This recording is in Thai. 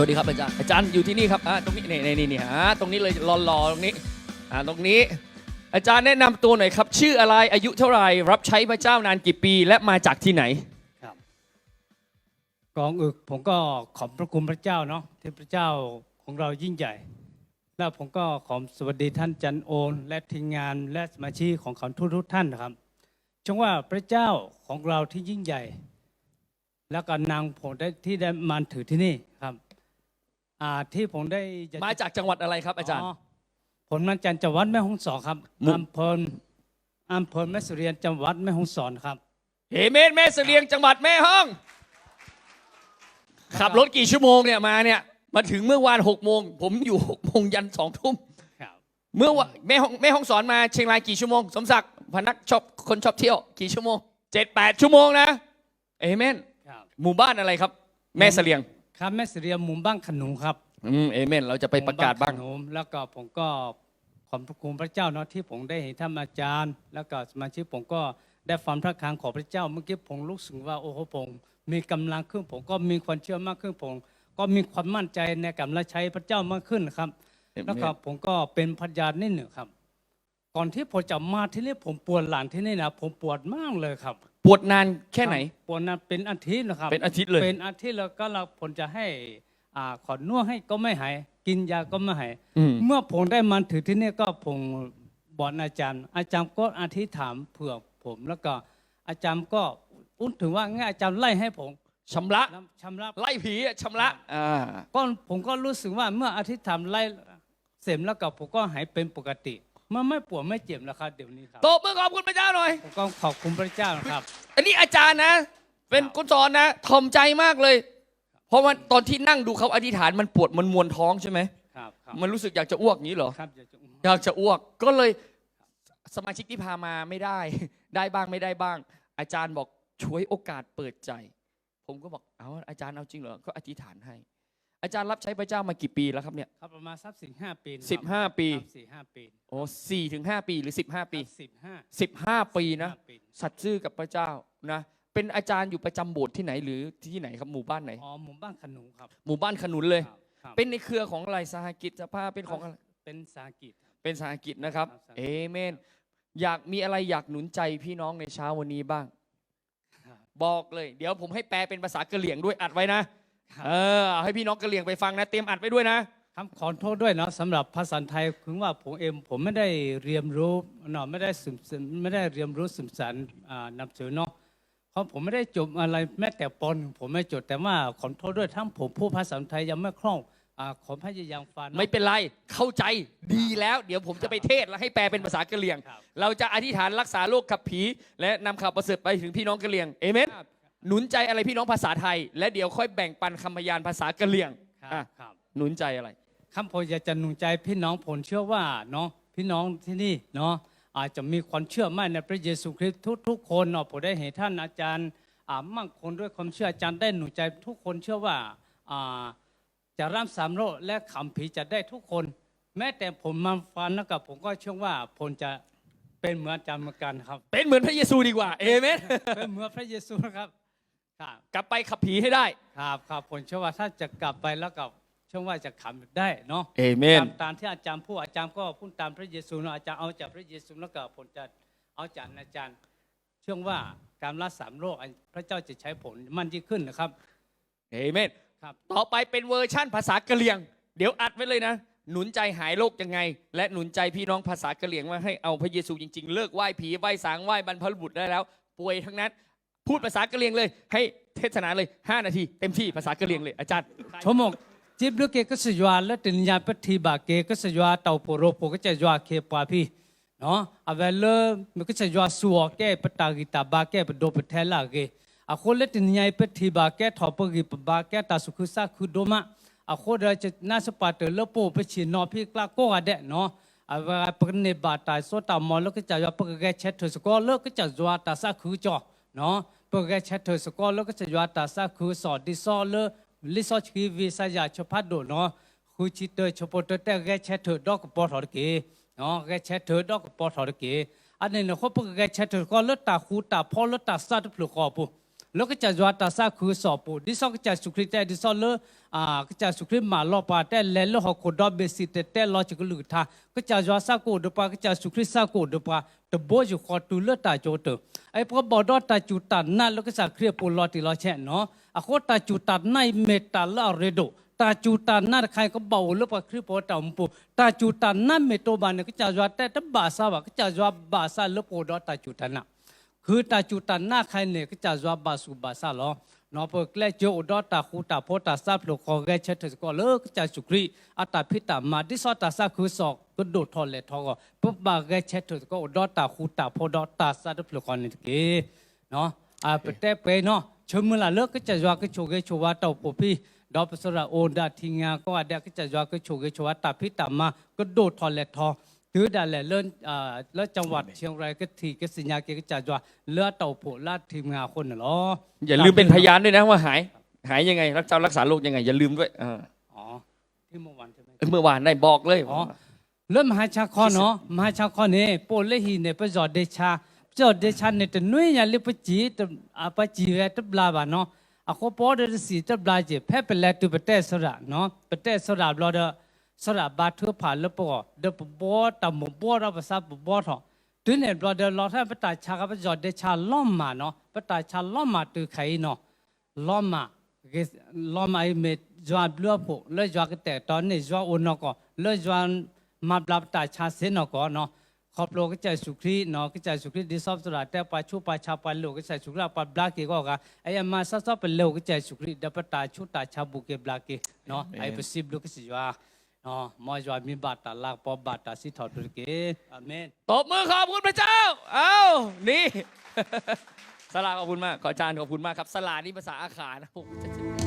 สวัสดีครับอาจารย์อาจารย์อยู่ที่นี่ครับอ่าตรงนี้นี่นี่นี่นี่อ่าตรงนี้เลยรอๆตรงนี้อ่าตรงนี้ อาจารย์แนะนำตัวหน่อยครับ ชื่ออะไรอายุเท่าไหร่รับใช้พระเจ้านานกี่ปีและมาจากที่ไหนครับกอนอื่นผมก็ขอบพระคุณพระเจ้าเนาะที่พระเจ้าของเรายิ่งใหญ่ แล้วผมก็ขอสวัสดีท่านจันโอน และทีมงานและสมาชิกของเขาทุกทุกๆท่านนะครับชงว่าพระเจ้าของเราที่ยิ่งใหญ่ แล้วก็นางผมได้ที่ได้มาถือที่นี่ครับ อ่าที่ผมได้จะมาจากจังหวัดอะไรครับอาจารย์ ผมมาจากจังหวัดแม่ฮ่องสอนครับมุก อำเภออำเภอแม่เสรียนจังหวัดแม่ฮ่องสอนครับ เฮเมนแม่เสลียงจังหวัดแม่ฮ่อง ขับรถกี่ชั่วโมงเนี่ยมาเนี่ยมาถึงเมื่อวานหกโมงผมอยู่หกโมงยันสองทุ่มครับ เมื่อวานแม่ห้องแม่ห้องสอนมาเชียงรายกี่ชั่วโมงสมศักดิ์พนักชอบคนชอบเที่ยวกี่ชั่วโมงเจ็ดแปดชั่วโมงนะเอเมนครับ หมู่บ้านอะไรครับ แม่เสลียง ครับแม่เสรียนหมุมบ้างขนุนครับอืมเอเมนเราจะไปประกาศบ้างขนมแล้วก็ผมก็ขอบพระคุณพระเจ้าเนาะที่ผมได้เห็นท่านอาจารย์ แล้วก็สมาชิกผมก็ได้ฟังพระคำของพระเจ้าเมื่อกี้ผมรู้สึกว่าโอ้โหผมมีกำลังขึ้นผมก็มีความเชื่อมากขึ้นผม ก็มีความมั่นใจในการรับใช้พระเจ้ามากขึ้นครับแล้วก็ผมก็เป็นพยานนิดหนึ่งครับ ก่อนที่ผมจะมาที่นี่ผมปวดหลังที่นี่นะผมปวดมากเลยครับ ปวดนานแค่ไหน ปวดนานเป็นอาทิตย์นะครับเป็นอาทิตย์เลย เป็นอาทิตย์แล้วก็เราผมจะให้อ่าขอนวดให้ก็ไม่หาย กินยาก็ไม่หาย อืม เมื่อผมได้มาถือที่นี่ก็ผมบอกอาจารย์ อาจารย์ก็อธิษฐานเผื่อผมแล้วก็อาจารย์ก็อุ้นถึงว่าง่ายอาจารย์ไล่ให้ผมชำระชำระ ไล่ผีอะชำระอ่า ก็ผมก็รู้สึกว่าเมื่ออธิษฐานไล่เสร็จแล้วก็ผมก็หายเป็นปกติ มันไม่ปวดไม่เจ็บแล้วครับเดี๋ยวนี้ครับตบมือขอบคุณพระเจ้าหน่อย ผมก็ขอบคุณพระเจ้านะครับ อันนี้อาจารย์นะ เป็นคนสอนนะทอมใจมากเลย เพราะว่าตอนที่นั่งดูเขาอธิษฐานมันปวดมันมวนท้องใช่ไหมครับครับมันรู้สึกอยากจะอ้วกอย่างนี้เหรอ ครับจะอยากจะอ้วกก็เลยสมาชิกที่พามาไม่ได้ ได้บ้างไม่ได้บ้าง อาจารย์บอกช่วยโอกาสเปิดใจ ผมก็บอกเอาอาจารย์เอาจริงเหรอก็อธิษฐานให้ อาจารย์รับใช้พระเจ้ามากี่ปีแล้วครับเนี่ย ครับประมาณสักสี่ห้าปีนะคสิรับห้าปีครับสี่ห้าปีโอ้สี่ถึงห้าปีหรือสิบห้าปีสิบห้าสิบห้าปีนะปีสัตย์ซื่อกับพระเจ้านะเป็นอาจารย์อยู่ประจำโบสถ์ที่ไหนหรือที่ไหนครับหมู่บ้านไหน อ๋อหมู่บ้านขนุนครับหมู่บ้านขนุนเลย ครับครับเป็นในเครือของอะไรสหกิจสภาเป็นของอะไรเป็นสากิจเป็นสหกิจนะครับ ครับสหกิจเอเมน อยากมีอะไรอยากหนุนใจพี่น้องในเช้าวันนี้บ้างครับบอกเลย เดี๋ยวผมให้แปลเป็นภาษากะเหรี่ยงด้วยอัดไว้นะครับ เออเอาให้พี่น้องกะเหรี่ยงไปฟังนะ เตรียมอัดไว้ด้วยนะ ครับขอโทษด้วยนะสำหรับภาษาไทยคือว่าผมเองผมไม่ได้เรียนรู้เนาะไม่ได้สึมสึมไม่ได้เรียนรู้สึมสารอ่านำสือเนาะเพราะผมไม่ได้จบอะไรแม้แต่ปหนงผมไม่จบแต่ว่าขอโทษด้วยทั้งผมพูดภาษาไทยยังไม่คล่องอ่าขอพยายามฟัง ไม่เป็นไร เข้าใจดีแล้ว เดี๋ยวผมจะไปเทศน์แล้วให้แปลเป็นภาษากะเหรี่ยง ครับ เราจะอธิษฐานรักษาโรคขับผี และนำข่าวประเสริฐไปถึงพี่น้องกะเหรี่ยง เอเมน ครับ หนุนใจอะไรพี่น้องภาษาไทย และเดี๋ยวค่อยแบ่งปันคำพยานภาษากะเหรี่ยงครับอะครับหนุนใจอะไรคำผมอยากจะหนุนใจพี่น้องผมเชื่อว่าเนาะพี่น้องที่นี่เนาะอาจจะมีความเชื่อมั่นในพระเยซูคริสต์ทุก ๆ คนเนาะผมได้เห็นท่านอาจารย์อ่ามั่งคงด้วยความเชื่ออาจารย์ได้หนุนใจทุกคนเชื่อว่าอ่าจะร่ำสามโรคและขำผีจะได้ทุกคน แม้แต่ผมมาฟันนะครับผมก็เชื่อว่าผมจะเป็นเหมือนอาจารย์เหมือนกันครับ เป็นเหมือนพระเยซูดีกว่าเอเมนเป็นเหมือนพระเยซูนะครับ ครับกลับไปขับผีให้ได้ ครับครับผมเชื่อว่าถ้าจะกลับไปแล้วกับเชื่อว่าจะขำได้เนาะเอเมนตามตามที่อาจารย์พูดอาจารย์ก็พูดตามพระเยซูเนาะอาจารย์เอาจากพระเยซูแล้วก็ผลจะเอาจากอาจารย์ เชื่อว่าการละสามโรคพระเจ้าจะใช้ผลมันยิ่งขึ้นนะครับเอเมนครับต่อไปเป็นเวอร์ชั่นภาษากะเหรี่ยง เดี๋ยวอัดไว้เลยนะ หนุนใจหายโรคยังไง และหนุนใจพี่น้องภาษากะเหรี่ยงว่าให้เอาพระเยซูจริง ๆ เลิกไหว้ผีไหว้สางไหว้บรรพบุรุษได้แล้ว ป่วยทั้งนั้น พูดภาษากะเหรี่ยงเลย ให้เทศนาเลย 5 นาที เต็มที่ภาษากะเหรี่ยงเลยอาจารย์ชมกจิบลูกเกก็สยาและติญญาปฏิบาเกก็สยาเต่าโปโรโปก็จะยาเคปาพี่เนาะเอาเวลมันก็จะยาสัวแกปตากิตาบาแกปโดปเทลาเกอะคนเลติญญาปฏิบาแกทอปกิปบาแกตาสุขุสาคุโดมา a ko da che na se pa te lo po pe chi no phi kla ko ga de no a va pa ne ba ta so ta mo lo ke cha ya pa ge che thu so ko lo ke cha zwa ta sa khu cho no pa ge che thu so ko lo ke cha ya ta sa ปกแชทเธอสกอแล้ก็จะยาตาซาคือสอดดิซอเลลิซอชีวีสยาชพัดโดเนาะคือจิตเตอร์ชปตแต่แกแชทเถอดอกปอทอร์เกเนาะแกแชทเถอดอกปอทอร์เกอันนี้เนาะเขาปกแชทเธอก็เลตาคูตาพอเลตาซาตุพลุกอปู วก็จะยอตาซาคือสอบปูดิซอกก็จะสุคริตแต่ดิซอเลอ่าก็จะสุคริตมาลอปาแต่แลลหอโคดอเบสิตแต่ลอจิกลุทาก็จะยอซาโกดปาก็จะสุคริตซาโกดปาตะโบอยู่คอตูเลตาโจเตไอ้พอบอดอตาจูตันนั่นแล้วก็จะเครียปูลอติลอแช่เนาะอะโคตาจูตันในเมตาลาเรโดตาจูตันนั่นใครก็เบาลบกับคริปโตอมปูตาจูตันนั่นเมโตบานก็จะจวดแต่ตบาซาบก็จะจวดบาซาลบโปดอตาจูตันนะ ဟူတာချူတာနာခိုင်နေကကြဇွားပါစုပါဆာလောနော်ပကလက်ဂျိုဒတာခူတာဖောတာဆပ်လိုခေါ်ခဲ့ချက်တကောလောကကြစုခရီအတာဖိတာမာဒီဆောတာဆခုဆော့ကဒိုထော်လေထောကပပခဲ့ချက်တကောဒတာခူတာဖောဒတာဆပ်လိုခေါ်နေကေနော်အပတဲ့ပဲနော်ချုံမလာလောကကြဇွားကချိုခဲ့ချိုဝါတောက်ပပီဒေါပစရာအိုဒါထင်းငါကောအဒကကြဇွားကချိုခဲ့ချိုဝါတာဖိတာမာကဒိုထော်လေထော คอนี่เกเนาะอาเปเตเปเนาะชมละเลิกก็จะจวดก็โชเกโชวาเตาปปีดอปสระโอดาทิงาก็ว่าเด็กก็จะยอก็โชกชวัตตาพิตามาก็โดดทอแลทอถือดาแลเลิ่นอ่าแล้วจังหวัดเชียงรายก็ทีก็สัญญาเกก็จะยอเลือเต่าโผลาดทีมงานคนน่ะเหรอออย่าลืมเป็นพยานด้วยนะว่าหาย หายยังไง รักษารักษาโรคยังไง อย่าลืมด้วยเอออ๋อที่เมื่อวานใช่ไหม เอ้ยเมื่อวานได้บอกเลย อ๋อ เริ่มมหาชาคอเนาะมหาชาคอเนี่ยโปเลหีเนี่ยไปจอดเดชาจอดเดชาเนี่ยตะนุยยาลิปจีตอาปจีเวตบลาบาเนาะอะโคปอเดสีตบลาเจแพ่เป็นแลตุเปเตสระเนาะเปเตสระบลอเด สระบาทุผ่านลปอเดปบอตมบอรับภาษาบอทอตุเนี่ยบลอเดลอท่านปตาชากับจอดเดชาล้อมมาเนาะปตาชาล้อมมาตุไขเนาะล้อมมาเกสล้อมไอเมจวนบลัวโผเลจวกแต่ตอนนี้จวนอุนก็เลจวนมาบลับตาชาเสนก็เนาะขอบโลก็จะสุครีเนาะก็จะสุครีดิซอบสุราแต่ปาชูปาชาปาโลก็จะสุครีปาบลักเกก็กะไอ้มาซาซอเป็นโลก็จะสุครีดับตาชูตาชาบุเกบลักเกเนาะไอ้ปสิบโลก็สิจวาเนาะมอจวมีบาตาลากปอบาตาสิทอตุเกอาเมนตบมือขอบคุณพระเจ้า เอ้า นี่ สลาขอบคุณมาก ขออาจารย์ขอบคุณมากครับ สลานี่ภาษาอาขานะโอ้โห